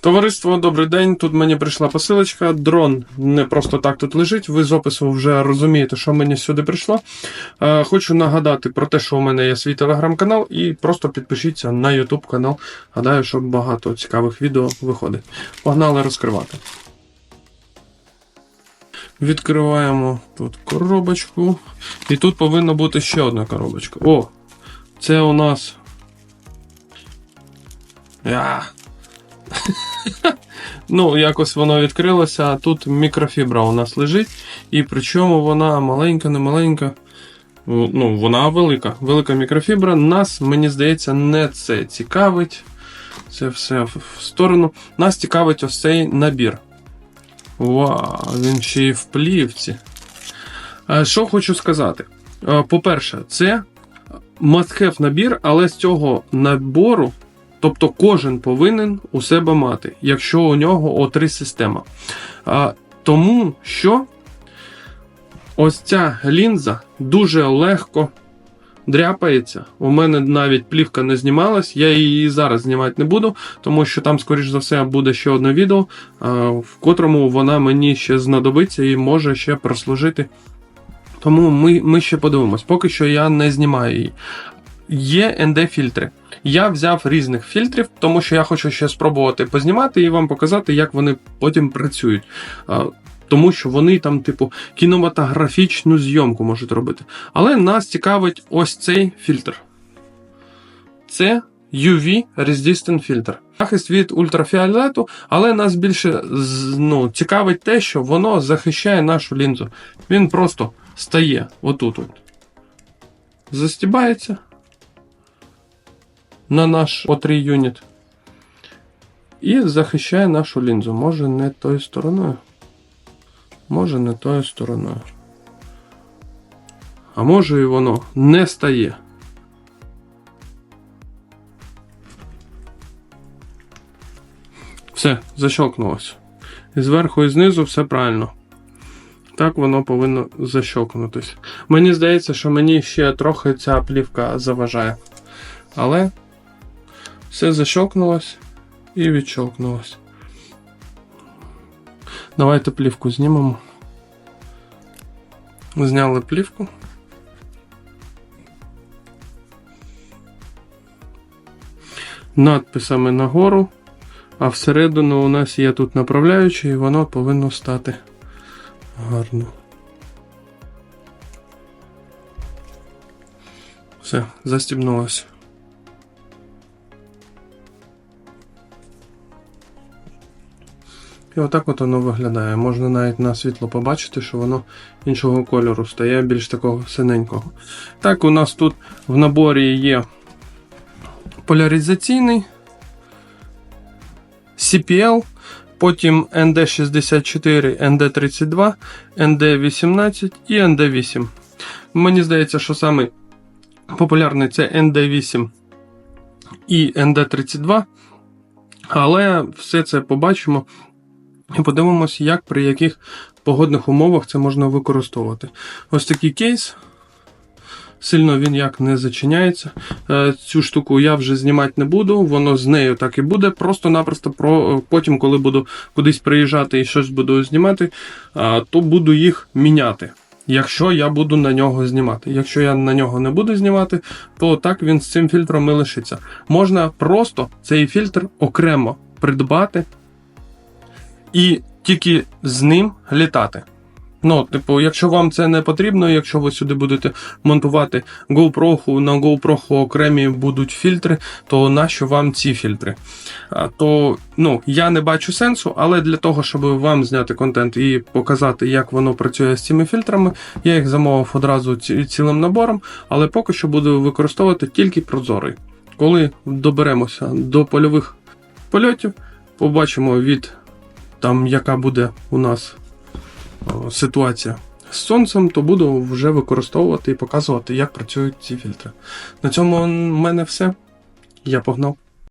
Товариство, добрий день. Тут мені прийшла посилочка. Дрон не просто так тут лежить. Ви з опису вже розумієте, що мені сюди прийшло. Е, Хочу нагадати про те, що у мене є свій телеграм-канал, і просто підпишіться на YouTube канал. Гадаю, що багато цікавих відео виходить. Погнали розкривати. Відкриваємо тут коробочку. І тут повинна бути ще одна коробочка. О! Це у нас. Я. Ну, якось воно відкрилося, а тут мікрофібра у нас лежить. І причому вона маленька, не маленька. Ну, вона велика. Велика мікрофібра. Нас, мені здається, не це цікавить. Це все в сторону. Нас цікавить ось цей набір. Вау, він ще й в плівці. Е, Що хочу сказати? Е, По-перше, це must-have набір, але з цього набору Тобто кожен повинен у себе мати, якщо у нього О3 система. А, Тому що ось ця лінза дуже легко дряпається. У мене навіть плівка не знімалась, я її зараз знімати не буду, тому що там, скоріш за все, буде ще одне відео, в котрому вона мені ще знадобиться і може ще прослужити. Тому ми, ми ще подивимось. Поки що я не знімаю її. Є ND-фільтри. Я взяв різних фільтрів, тому що я хочу ще спробувати познімати і вам показати, як вони потім працюють. Тому що вони там, типу, кінематографічну зйомку можуть робити. Але нас цікавить ось цей фільтр. Це UV Resistant фільтр. Захист від ультрафіолету, але нас більше ну, цікавить те, що воно захищає нашу лінзу. Він просто стає отут. От. Застібається на наш O3 юніт. І захищає нашу лінзу. Може не тою стороною. Може не тою стороною. А може і воно не стає. Все, защелкнулося. І зверху і знизу все правильно. Так воно повинно защелкнутися. Мені здається, що мені ще трохи ця плівка заважає. Але все защелкнулось і відщелкнулось. Давайте плівку знімемо. Зняли плівку. Надписами нагору, а всередину у нас є тут направляюче, і воно повинно стати гарно. Все, застібнулося. І отак от воно виглядає. Можна навіть на світло побачити, що воно іншого кольору стає, більш такого синенького. Так, у нас тут в наборі є поляризаційний CPL, потім ND64, ND32, ND18 і ND8. Мені здається, що саме популярний це ND8 і ND32. Але все це побачимо і подивимося, як при яких погодних умовах це можна використовувати. Ось такий кейс. Сильно він як не зачиняється. Е, Цю штуку я вже знімати не буду, воно з нею так і буде. Просто-напросто про потім, коли буду кудись приїжджати і щось буду знімати, то буду їх міняти. Якщо я буду на нього знімати. Якщо я на нього не буду знімати, то так він з цим фільтром і лишиться. Можна просто цей фільтр окремо придбати і тільки з ним літати. Ну, типу, якщо вам це не потрібно, якщо ви сюди будете монтувати GoPro, на GoPro окремі будуть фільтри, то нащо вам ці фільтри? А, то ну, я не бачу сенсу, але для того, щоб вам зняти контент і показати, як воно працює з цими фільтрами, я їх замовив одразу ці- цілим набором, але поки що буду використовувати тільки прозорий. Коли доберемося до польових польотів, побачимо від там, яка буде у нас ситуація з сонцем, то буду вже використовувати і показувати, як працюють ці фільтри. На цьому в мене все. Я погнав.